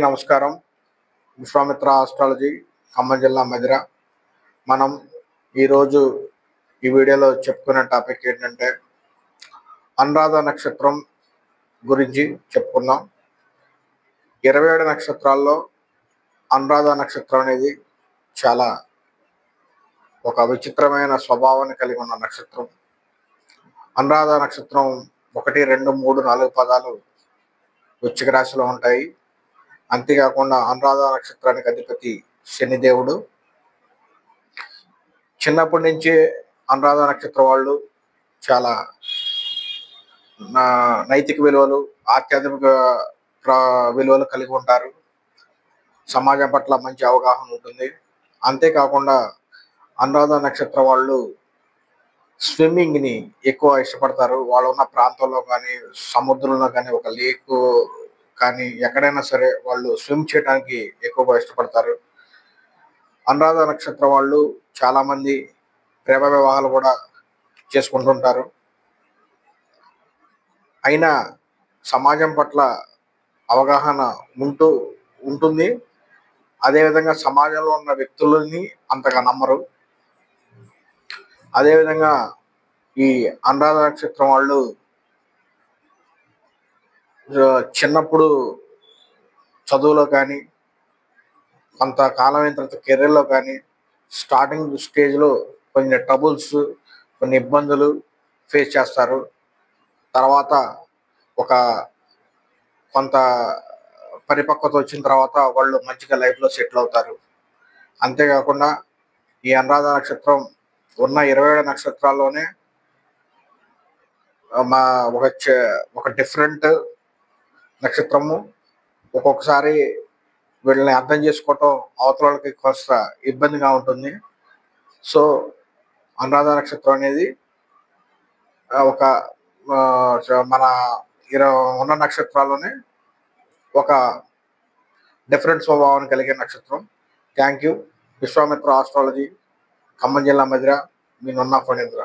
నమస్కారం. విశ్వామిత్ర ఆస్ట్రాలజీ ఖమ్మం జిల్లా మధిర. మనం ఈరోజు ఈ వీడియోలో చెప్పుకునే టాపిక్ ఏంటంటే అనురాధ నక్షత్రం గురించి చెప్పుకుందాం. ఇరవై ఏడు నక్షత్రాల్లో అనురాధ నక్షత్రం అనేది చాలా ఒక విచిత్రమైన స్వభావాన్ని కలిగి ఉన్న నక్షత్రం. అనురాధ నక్షత్రం ఒకటి రెండు మూడు నాలుగు పదాలు వృశ్చిక రాశిలో ఉంటాయి. అంతేకాకుండా అనురాధ నక్షత్రానికి అధిపతి శనిదేవుడు. చిన్నప్పటి నుంచే అనురాధ నక్షత్రం వాళ్ళు చాలా నా- నైతిక విలువలు ఆధ్యాత్మిక విలువలు కలిగి ఉంటారు. సమాజం పట్ల మంచి అవగాహన ఉంటుంది. అంతేకాకుండా అనురాధ నక్షత్రం వాళ్ళు స్విమ్మింగ్ని ఎక్కువ ఇష్టపడతారు. వాళ్ళు ఉన్న ప్రాంతంలో కానీ సముద్రంలో కానీ ఒక లేక్ కానీ ఎక్కడైనా సరే వాళ్ళు స్విమ్ చేయడానికి ఎక్కువగా ఇష్టపడతారు. అనురాధ నక్షత్రం వాళ్ళు చాలామంది ప్రేమ వివాహాలు కూడా చేసుకుంటుంటారు. అయినా సమాజం పట్ల అవగాహన ఉంటూ ఉంటుంది. అదేవిధంగా సమాజంలో ఉన్న వ్యక్తులని అంతగా నమ్మరు. అదేవిధంగా ఈ అనురాధ నక్షత్రం వాళ్ళు చిన్నప్పుడు చదువులో కానీ కొంతకాలం అయిన తర్వాత కెరీర్లో కానీ స్టార్టింగ్ స్టేజ్లో కొన్ని ట్రబుల్స్ కొన్ని ఇబ్బందులు ఫేస్ చేస్తారు. తర్వాత ఒక కొంత పరిపక్వత వచ్చిన తర్వాత వాళ్ళు మంచిగా లైఫ్లో సెటిల్ అవుతారు. అంతేకాకుండా ఈ అనురాధ నక్షత్రం ఉన్న ఇరవై ఏడు నక్షత్రాల్లోనే మా ఒక ఒక డిఫరెంట్ నక్షత్రము ఒక్కొక్కసారి వీళ్ళని అర్థం చేసుకోవటం అవతల వాళ్ళకి కొంత ఇబ్బందిగా ఉంటుంది. సో అనురాధ నక్షత్రం అనేది ఒక మన ఇరవై ఉన్న నక్షత్రాల్లోనే ఒక డిఫరెంట్ స్వభావాన్ని కలిగే నక్షత్రం. Thank you. Vishwamitra astrology Khammam జిల్లా మధిర మీ నున్నా ఫణీంద్ర.